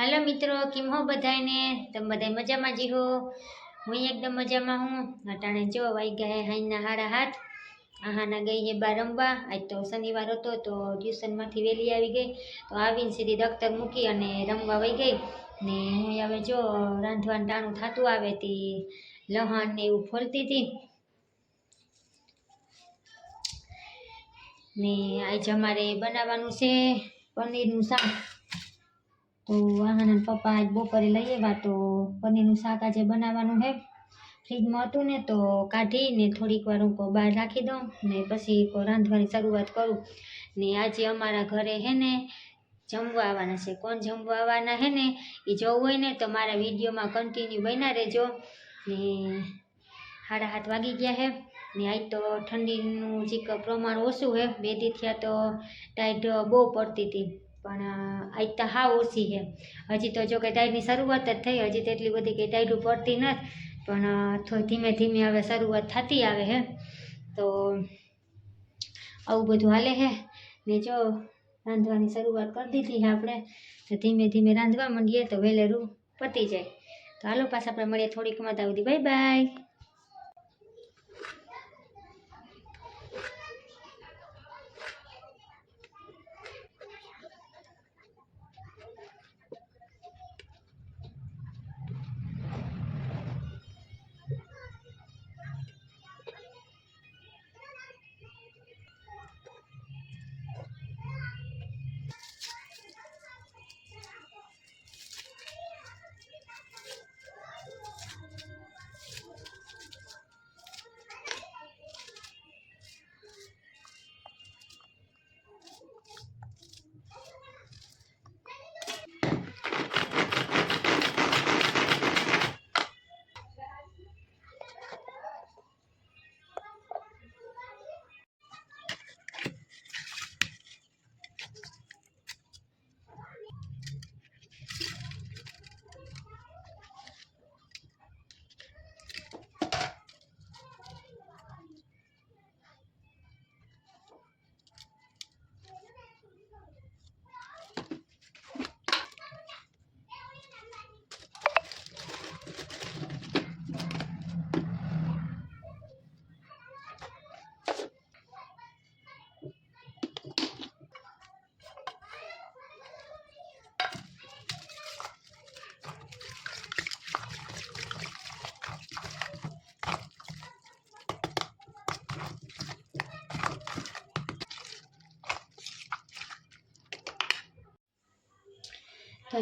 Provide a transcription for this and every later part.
હાલો મિત્રો, કેમ હો બધાને તમે બધા મજામાં જી હો? હું એકદમ મજામાં હું. અટાણે જો વાઈ ગયા હાઈના હાડા હાથ. આહાના ગઈ હે બાર રમવા આજ તો શનિવાર હતો તો ટ્યુશનમાંથી વહેલી આવી ગઈ. તો આવીને સીધી દફતર મૂકી અને રમવા વહી ગઈ. ને હું હવે જો રાંધવાનું ટાણું થતું આવે તે લહણ ને એવું ફોલતી હતી. ને આજ અમારે બનાવવાનું છે પનીરનું શાક. તો આહાના પપ્પા આજ બપોરે લઈ આવ્યા તો પનીરનું શાક આજે બનાવવાનું છે. ફ્રીજમાં હતું ને તો કાઢીને થોડીક વાર હું બહાર રાખી દઉં ને પછી રાંધવાની શરૂઆત કરું. ને આજે અમારા ઘરે હે ને જમવા આવવાના છે. કોણ જમવા આવવાના હે ને એ જોવું હોય ને તો મારા વિડીયોમાં કન્ટિન્યુ બન્યા રહેજો. ને સાડા હાથ વાગી ગયા હે. ને આજ તો ઠંડીનું જે પ્રમાણ ઓછું હે, બે દી થયા તો ટાઈટ બહુ પડતી હતી. પણ આજ હાવ ઓછી છે. હજી તો જો કે ટાઈટની શરૂઆત જ થઈ, હજી તો એટલી બધી કે ટાઈટું પડતી નથી. પણ ધીમે ધીમે હવે શરૂઆત થતી આવે છે. તો આવું બધું હાલે છે. ને જો રાંધવાની શરૂઆત કરી દીધી છે આપણે, તો ધીમે ધીમે રાંધવા માંડીએ તો વહેલેરું પતી જાય. તો હાલો, પાછા આપણે મળીએ થોડીક મત આવતી બાય બાય.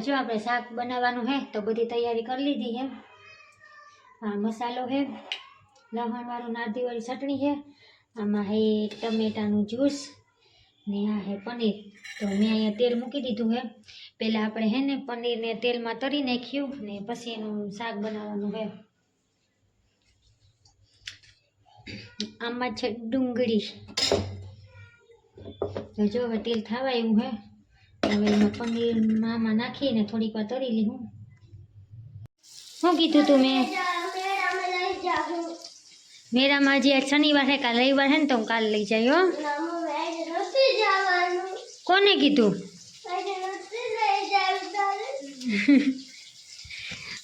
જો આપણે શાક બનાવવાનું હે, તો બધી તૈયારી કરી લીધી હે. આ મસાલો છે લવણવાળું નારદીવાળી ચટણી છે આમાં હે ટમેટાનું જ્યુસ, ને આ હે પનીર. તો મેં અહીંયા તેલ મૂકી દીધું હે. પહેલાં આપણે હે ને પનીરને તેલમાં તરી નાખ્યું, ને પછી એનું શાક બનાવવાનું છે આમાં છે ડુંગળી. જો હવે તેલ થવા એવું છે હવે એમાં પનીર આમાં નાખીને થોડીક વાર તરી લીધું શું કીધું તું મેં મેરામાં જે શનિવાર છે કાલ રવિવાર છે ને તો હું કાલ લઈ જાય હો કોને કીધું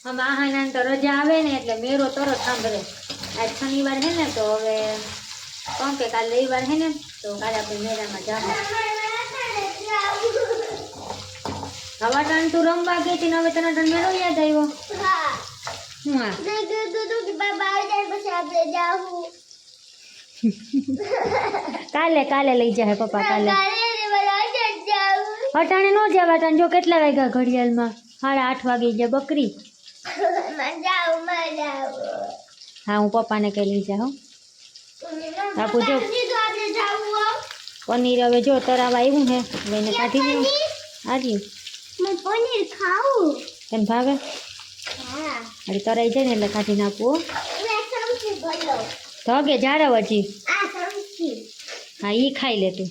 હવે આહાના તો રજા આવે ને એટલે મેરો તરત સાંભળે આજ શનિવાર છે ને તો હવે કોણ કે કાલ રવિવાર છે ને તો કાલે આપણે મેળામાં જવાનું હવા ટાણ તું રમવા ગઈ હતી ને હવે તને તને મેળો યાદ આવ્યો? હું. આ? કાલે કાલે લઈ જાય પપ્પા કાલે. અટાણે નો જવા અટાણે જો કેટલા વાગ્યા ઘડિયાળમાં? સાડા આઠ વાગે ગયા બકરી. હા હું પપ્પાને કઈ લઈ જાઉં બાપુ જો પનીર હવે જો તરાવા આવ્યું છે હવે એને કાઢી દઉં. આજી પનીર ખાવું તને ભાવે? હા. અરે તરાઈ જાય ને એટલે કાઢી નાખવું હજી. આ સમજી. હા ઈ ખાઈ લે તું.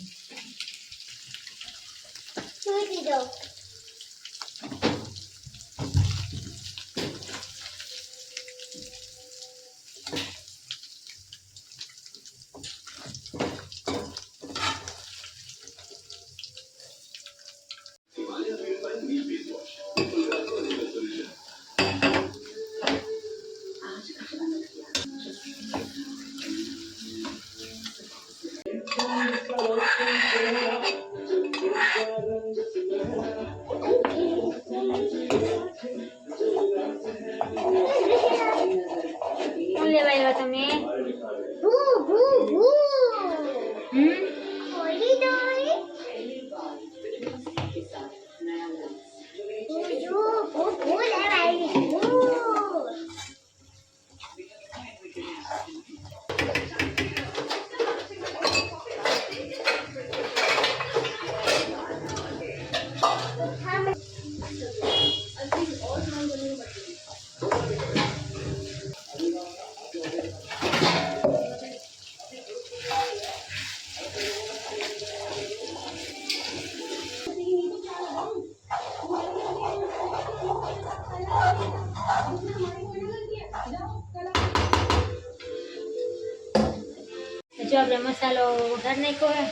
જો આપણે મસાલો વઘાર નાખ્યો હે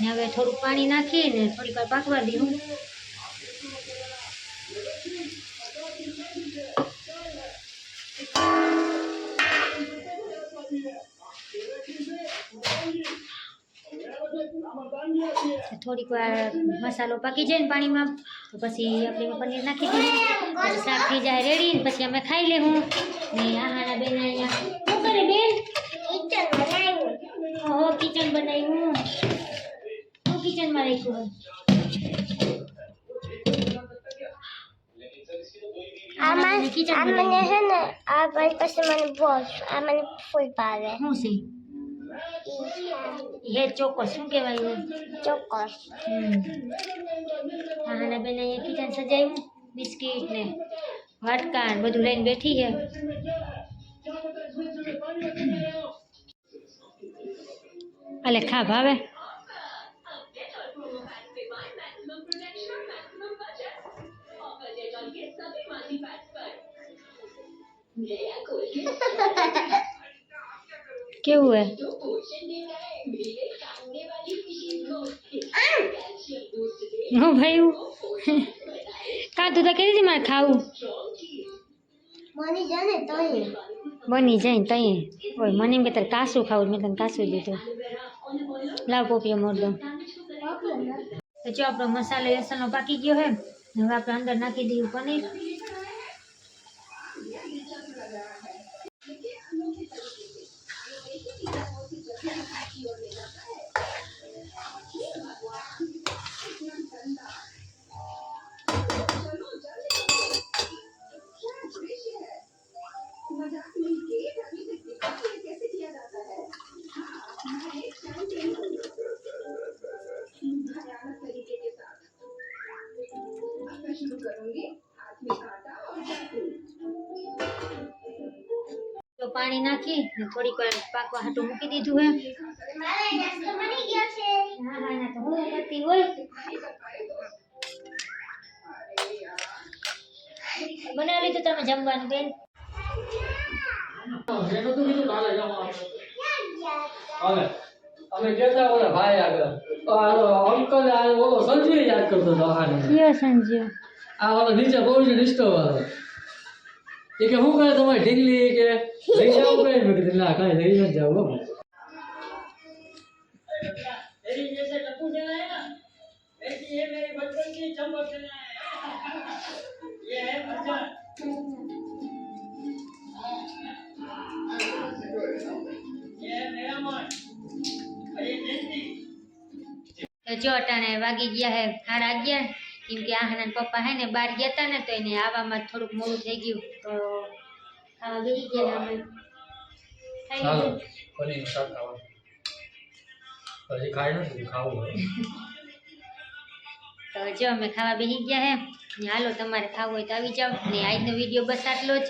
ને હવે થોડુંક પાણી નાખીને થોડીક વાર પાકવા દઉં થોડીક વાર મસાલો પાકી જાય ને પાણીમાં, તો પછી આપણે પનીર નાખી દઈએ. પછી શાક થઈ જાય રેડી ને પછી અમે ખાઈ લેવું. ને આહાના બેન અહીંયા શું કરે બેન કિચન બનાવ્યું ઓહો કિચન બનાવ્યું શું કિચનમાં રાખ્યું આમાં kitchen આ મને બનાવ્યું. છે ને આ પણ પછી મને બહુ આ મને ફૂલ ભાવે શું છે હે ચોક્કસ શું કહેવાય એ? ચોક્કસ હમ આહાના બેન અહીંયા કિચન સજાવ્યું બિસ્કિટ ને વાટકા ને બધું લઈને બેઠી છે અલે ખા ભાવે કેવું હે હું ભાઈ કા તું તો કીધી હતી મારે ખાવું બની જાય ને તઈ બની જાય ને તઈ હોય મને એમ કે તારે કાસું ખાવું મેં તને કાસું દીધું લાવ કોપીઓ મોર જો આપણો મસાલો લસણનો પાકી ગયો હે હવે આપણે અંદર નાખી દઈએ પનીર. પાણી નાખી ને થોડીક વાર પાકવા હાટું મૂકી દીધું હે હા હા ના તો હું કરતી હોય. બનાવી લીધું તમે જમવાનું બેન. અમે કહેતા ઓલા ભાઈ આગળ. અંકલ આ ઓલો સંજીવ યાદ કરતો હતો કયો આ ઓલો નીચે બહુ જ ડિસ્ટર્બ વાળો એ કે શું કરે તમારી ઢીંગલી કે લઈ જાવ કઈ મેં કીધું ના કાંઈ લઈ નથી જાવ હો તો જો અટાણે વાગી ગયા હે સાડા અગિયાર કેમ કે આહાના પપ્પા હે ને બહાર ગયા હતા ને તો એને આવામાં થોડુંક મોડું થઈ ગયું. તો ખાવા બેસી ગયા અમે. ચાલો લીધું. પનીરનું શાક હજી ખાઈ નથી ખાવું તો જો અમે ખાવા બેસી ગયા હે. ને હાલો તમારે ખાવું હોય તો આવી જાઓ. ને આજનો વીડિયો બસ આટલો જ.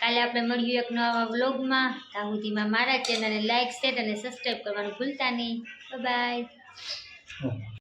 કાલે આપણે મળ્યું એક નવા વ્લોગમાં. ત્યાં સુધીમાં મારા ચેનલને લાઇક શેર અને સબસ્ક્રાઈબ કરવાનું ભૂલતા નહીં. બાય.